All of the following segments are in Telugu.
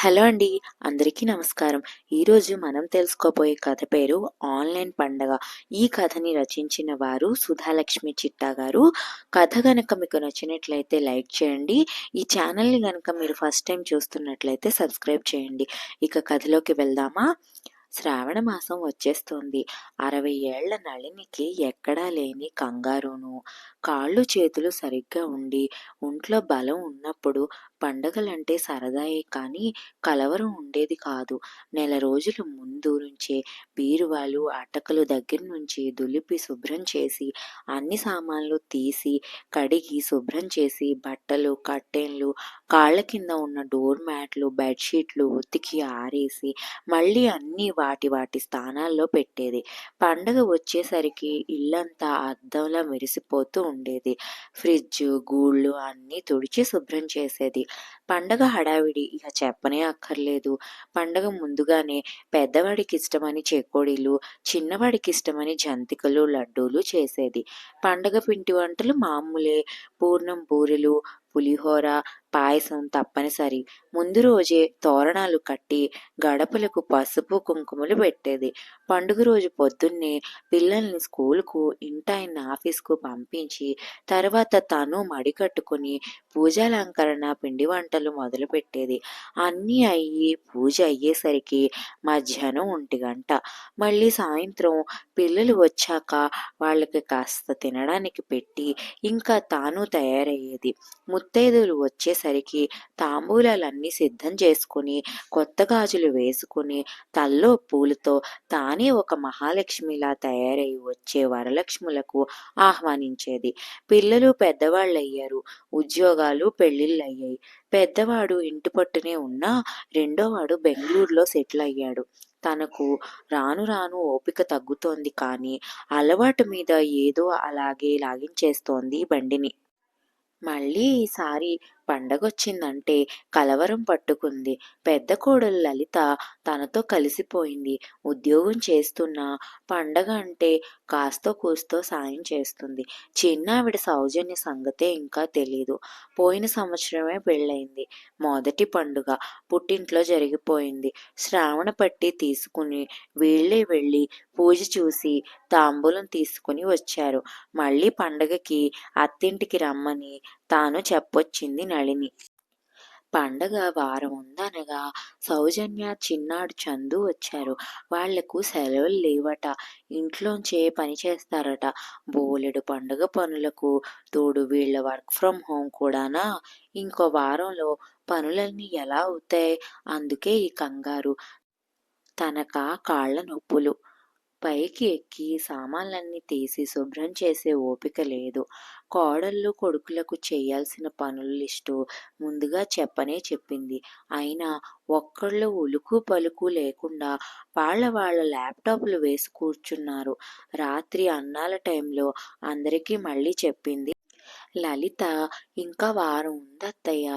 హలో అండి అందరికీ నమస్కారం. ఈరోజు మనం తెలుసుకోబోయే కథ పేరు ఆన్లైన్ పండగ. ఈ కథని రచించిన వారు సుధాలక్ష్మి చిట్టా గారు. కథ గనక మీకు నచ్చినట్లయితే లైక్ చేయండి. ఈ ఛానల్ని గనక మీరు ఫస్ట్ టైం చూస్తున్నట్లయితే సబ్స్క్రైబ్ చేయండి. ఇక కథలోకి వెళ్దామా? శ్రావణ మాసం వచ్చేస్తోంది. అరవై ఏళ్ళ నళినికి ఎక్కడా లేని కంగారును కాళ్ళు చేతులు సరిగ్గా ఉండి ఒంట్లో బలం ఉన్నప్పుడు పండగలంటే సరదాయే కానీ కలవరం ఉండేది కాదు. నెల రోజుల ముందు నుంచే బీరువాలు అటకలు దగ్గర నుంచి దులిపి శుభ్రం చేసి అన్ని సామాన్లు తీసి కడిగి శుభ్రం చేసి బట్టలు కట్టెన్లు కాళ్ళ కింద ఉన్న డోర్ మ్యాట్లు బెడ్షీట్లు ఉతికి ఆరేసి మళ్ళీ అన్నీ వాటి వాటి స్థానాల్లో పెట్టేది. పండగ వచ్చేసరికి ఇల్లంతా అద్దంలా మెరిసిపోతూ ఉండేది. ఫ్రిడ్జ్ గూళ్ళు అన్నీ తుడిచి శుభ్రం చేసేది. పండగ హడావిడి ఇక చెప్పనే అక్కర్లేదు. పండగ ముందుగానే పెద్దవాడికి ఇష్టమని చెకోడీలు చిన్నవాడికి ఇష్టమని జంతికలు లడ్డూలు చేసేది. పండగ పిండి వంటలు మామూలే. పూర్ణం బూరెలు పులిహోర పాయసం తప్పనిసరి. ముందు రోజే తోరణాలు కట్టి గడపలకు పసుపు కుంకుమలు పెట్టేది. పండుగ రోజు పొద్దున్నే పిల్లల్ని స్కూల్కు ఇంటాయన ఆఫీస్కు పంపించి తర్వాత తను మడి కట్టుకుని పూజాలంకరణ పిండి వంటలు మొదలుపెట్టేది. అన్నీ అయ్యి పూజ అయ్యేసరికి మధ్యాహ్నం ఒంటి గంట. మళ్ళీ సాయంత్రం పిల్లలు వచ్చాక వాళ్ళకి కాస్త తినడానికి పెట్టి ఇంకా తాను తయారయ్యేది. ముత్తైదులు వచ్చేసరికి తాంబూలాలన్నీ సిద్ధం చేసుకుని కొత్త గాజులు వేసుకుని తల్లో పూలతో తానే ఒక మహాలక్ష్మిలా తయారై వచ్చే వరలక్ష్ములకు ఆహ్వానించేది. పిల్లలు పెద్దవాళ్ళయ్యారు ఉద్యోగాలు పెళ్ళిళ్ళయ్యాయి. పెద్దవాడు ఇంటి పట్టునే ఉన్నా రెండోవాడు బెంగళూరులో సెటిల్ అయ్యాడు తనకు రాను రాను ఓపిక తగ్గుతోంది కానీ అలవాటు మీద ఏదో అలాగే లాగించేస్తోంది బండిని. మళ్ళీ ఈసారి పండగొచ్చిందంటే కలవరం పట్టుకుంది. పెద్ద కోడలు లలిత తనతో కలిసిపోయింది. ఉద్యోగం చేస్తున్న పండగ అంటే కాస్తో కూస్తో సాయం చేస్తుంది. చిన్నావిడ సౌజన్య సంగతే ఇంకా తెలీదు. పోయిన సంవత్సరమే పెళ్ళయింది. మొదటి పండుగ పుట్టింట్లో జరిగిపోయింది. శ్రావణ పట్టి తీసుకుని వీళ్ళే వెళ్ళి పూజ చూసి తాంబూలం తీసుకుని వచ్చారు. మళ్ళీ పండగకి అత్తింటికి రమ్మని తాను చెప్పొచ్చింది నళిని. పండగ వారం ఉందనగా సౌజన్య చిన్నాడు చందు వచ్చారు. వాళ్ళకు సెలవులు లేవట. ఇంట్లోంచే పని చేస్తారట. బోలెడు పండుగ పనులకు తోడు వీళ్ళ వర్క్ ఫ్రమ్ హోమ్ కూడానా? ఇంకో వారంలో పనులన్నీ ఎలా అవుతాయి? అందుకే ఈ కంగారు. తనక కాళ్ళ నొప్పులు. పైకి ఎక్కి సామాన్లన్నీ తీసి శుభ్రం చేసే ఓపిక లేదు. కోడళ్ళు కొడుకులకు చేయాల్సిన పనుల లిస్టు ముందుగా చెప్పనే చెప్పింది. అయినా ఒక్కళ్ళు ఉలుకు పలుకు లేకుండా వాళ్ళ వాళ్ళ ల్యాప్టాప్లు వేసి కూర్చున్నారు. రాత్రి అన్నాల టైంలో అందరికీ మళ్ళీ చెప్పింది లలిత ఇంకా వారం ఉందత్తయ్య.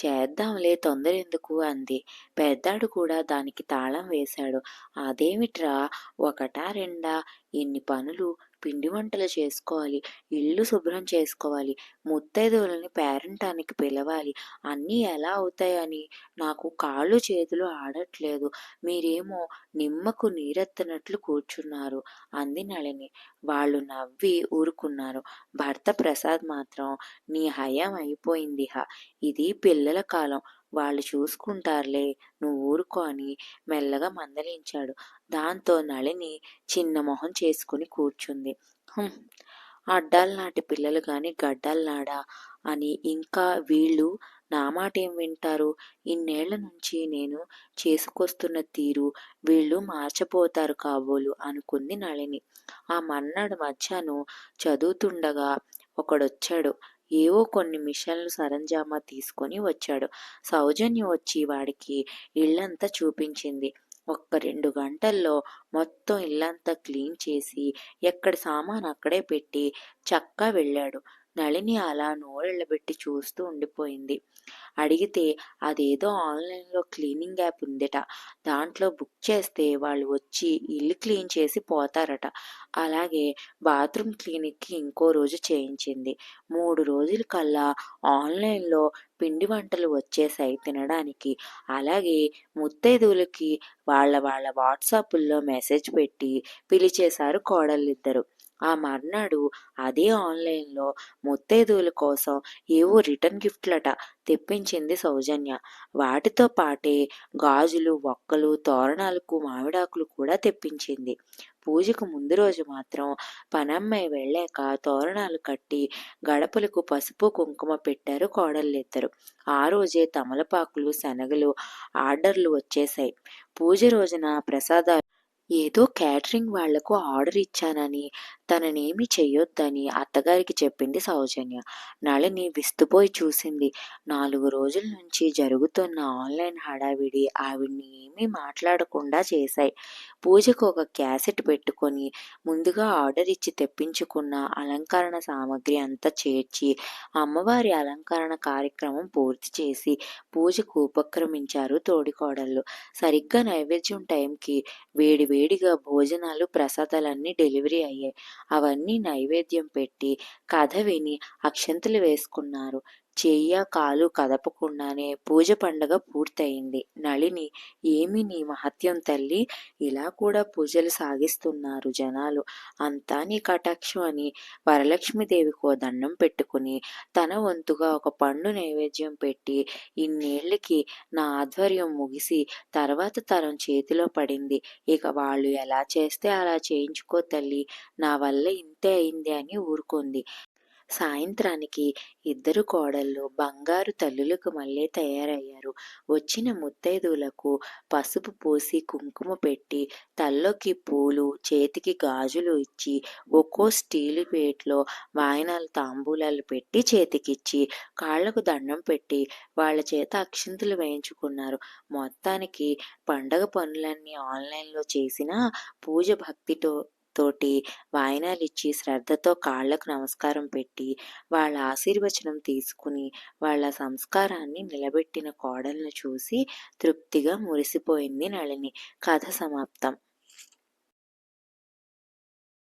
చేద్దాంలే తొందర ఎందుకు అంది. పెద్దాడు కూడా దానికి తాళం వేశాడు. అదేమిట్రా? ఒకటా రెండా? ఇన్ని పనులు పిండి వంటలు చేసుకోవాలి ఇల్లు శుభ్రం చేసుకోవాలి ముత్తైదువులని పేరంటానికి పిలవాలి. అన్నీ ఎలా అవుతాయని నాకు కాళ్ళు చేతులు ఆడట్లేదు. మీరేమో నిమ్మకు నీరెత్తనట్లు కూర్చున్నారు అంది నళిని. వాళ్ళు నవ్వి ఊరుకున్నారు. భర్త ప్రసాద్ మాత్రం నీ హయం అయిపోయింది హా. ఇది పిల్లల కాలం. వాళ్ళు చూసుకుంటారులే నువ్వు ఊరుకో అని మెల్లగా మందలించాడు. దాంతో నళిని చిన్న మొహం చేసుకుని కూర్చుంది. అడ్డాల నాటి పిల్లలు కానీ గడ్డల్లాడా అని ఇంకా వీళ్ళు నా మాట ఏం వింటారు? ఇన్నేళ్ళ నుంచి నేను చేసుకొస్తున్న తీరు వీళ్ళు మార్చపోతారు కాబోలు అనుకుంది నళిని. ఆ మన్నాడు మధ్యాహ్నం చదువుతుండగా ఒకడొచ్చాడు. ఏవో కొన్ని మిషన్లు సరంజామా తీసుకొని వచ్చాడు. సౌజన్యం వచ్చి వాడికి ఇల్లంతా చూపించింది. ఒక్క రెండు గంటల్లో మొత్తం ఇల్లంతా క్లీన్ చేసి ఎక్కడ సామాన్ అక్కడే పెట్టి చక్కా వెళ్ళాడు. నళిని అలా నోరెళ్ళబెట్టి చూస్తూ ఉండిపోయింది. అడిగితే అదేదో ఆన్లైన్లో క్లీనింగ్ యాప్ ఉందట. దాంట్లో బుక్ చేస్తే వాళ్ళు వచ్చి ఇల్లు క్లీన్ చేసి పోతారట. అలాగే బాత్రూమ్ క్లీనిక్కి ఇంకో రోజు చేయించింది. మూడు రోజుల కల్లా ఆన్లైన్లో పిండి వంటలు వచ్చేసాయి తినడానికి. అలాగే ముత్తైదువులకి వాళ్ళ వాళ్ళ వాట్సాపుల్లో మెసేజ్ పెట్టి పిలిచేశారు కోడళ్ళిద్దరు. ఆ మర్నాడు అదే ఆన్‌లైన్‌లో ముత్తైదువుల కోసం ఏవో రిటర్న్ గిఫ్ట్‌లట తెప్పించింది సౌజన్య. వాటితో పాటే గాజులు, వక్కలు, తోరణాలకు మామిడాకులు కూడా తెప్పించింది. పూజకు ముందు రోజు మాత్రం పనమ్మాయి వెళ్ళాక తోరణాలు కట్టి గడపలకు పసుపు, కుంకుమ పెట్టారు కోడళ్ళిద్దరు ఆ రోజే తమలపాకులు, శనగలు ఆర్డర్‌లు వచ్చేశాయి. పూజ రోజున ప్రసాదాలు ఏదో క్యాటరింగ్ వాళ్ళకు ఆర్డర్ ఇచ్చానని, తననేమి చెయ్యొద్దని అత్తగారికి చెప్పింది సౌజన్య. నళిని విస్తుపోయి చూసింది. నాలుగు రోజుల నుంచి జరుగుతున్న ఆన్‌లైన్ హడావిడి ఆవిడ్ని ఏమీ మాట్లాడకుండా చేశాయి. పూజకు ఒక క్యాసెట్ పెట్టుకొని ముందుగా ఆర్డర్ ఇచ్చి తెప్పించుకున్న అలంకరణ సామగ్రి అంతా చేర్చి అమ్మవారి అలంకరణ కార్యక్రమం పూర్తి చేసి పూజకు ఉపక్రమించారు తోడికోడళ్ళు. సరిగ్గా నైవేద్యం టైంకి వేడి వేడిగా భోజనాలు, ప్రసాదాలన్నీ డెలివరీ అయ్యాయి. అవన్నీ నైవేద్యం పెట్టి, కథ విని అక్షంతలు వేసుకున్నారు. చెయ్య, కాలు కదపకుండానే పూజ పండగ పూర్తయింది. నళిని ఏమి నీ మహత్యం తల్లి ఇలా కూడా పూజలు సాగిస్తున్నారు జనాలు. అంతా నీ కటాక్షం అని వరలక్ష్మీదేవికో దండం పెట్టుకుని తన వంతుగా ఒక పండు నైవేద్యం పెట్టి ఇన్నేళ్ళకి నా ఆధ్వర్యం ముగిసి తర్వాత తరం చేతిలో పడింది. ఇక వాళ్ళు ఎలా చేస్తే అలా చేయించుకో తల్లి నా వల్ల ఇంతే అయింది అని ఊరుకుంది. సాయంత్రానికి ఇద్దరు కోడళ్ళు బంగారు తల్లులకు మళ్ళీ తయారయ్యారు. వచ్చిన ముత్తైదువులకు పసుపు పూసి, కుంకుమ పెట్టి, తలలోకి పూలు, చేతికి గాజులు ఇచ్చి, ఒక్కో స్టీలు ప్లేట్లో వాయనాలు తాంబూలాలు పెట్టి చేతికిచ్చి, కాళ్ళకు దండం పెట్టి వాళ్ళ చేత అక్షింతలు వేయించుకున్నారు. మొత్తానికి పండగ పనులన్నీ ఆన్‌లైన్‌లో చేసినా పూజ భక్తితో తోటి వాయనాలిచ్చి శ్రద్ధతో కాళ్ళకు నమస్కారం పెట్టి వాళ్ళ ఆశీర్వచనం తీసుకుని వాళ్ళ సంస్కారాన్ని నిలబెట్టిన కోడలను చూసి తృప్తిగా మురిసిపోయింది నళిని. కథ సమాప్తం.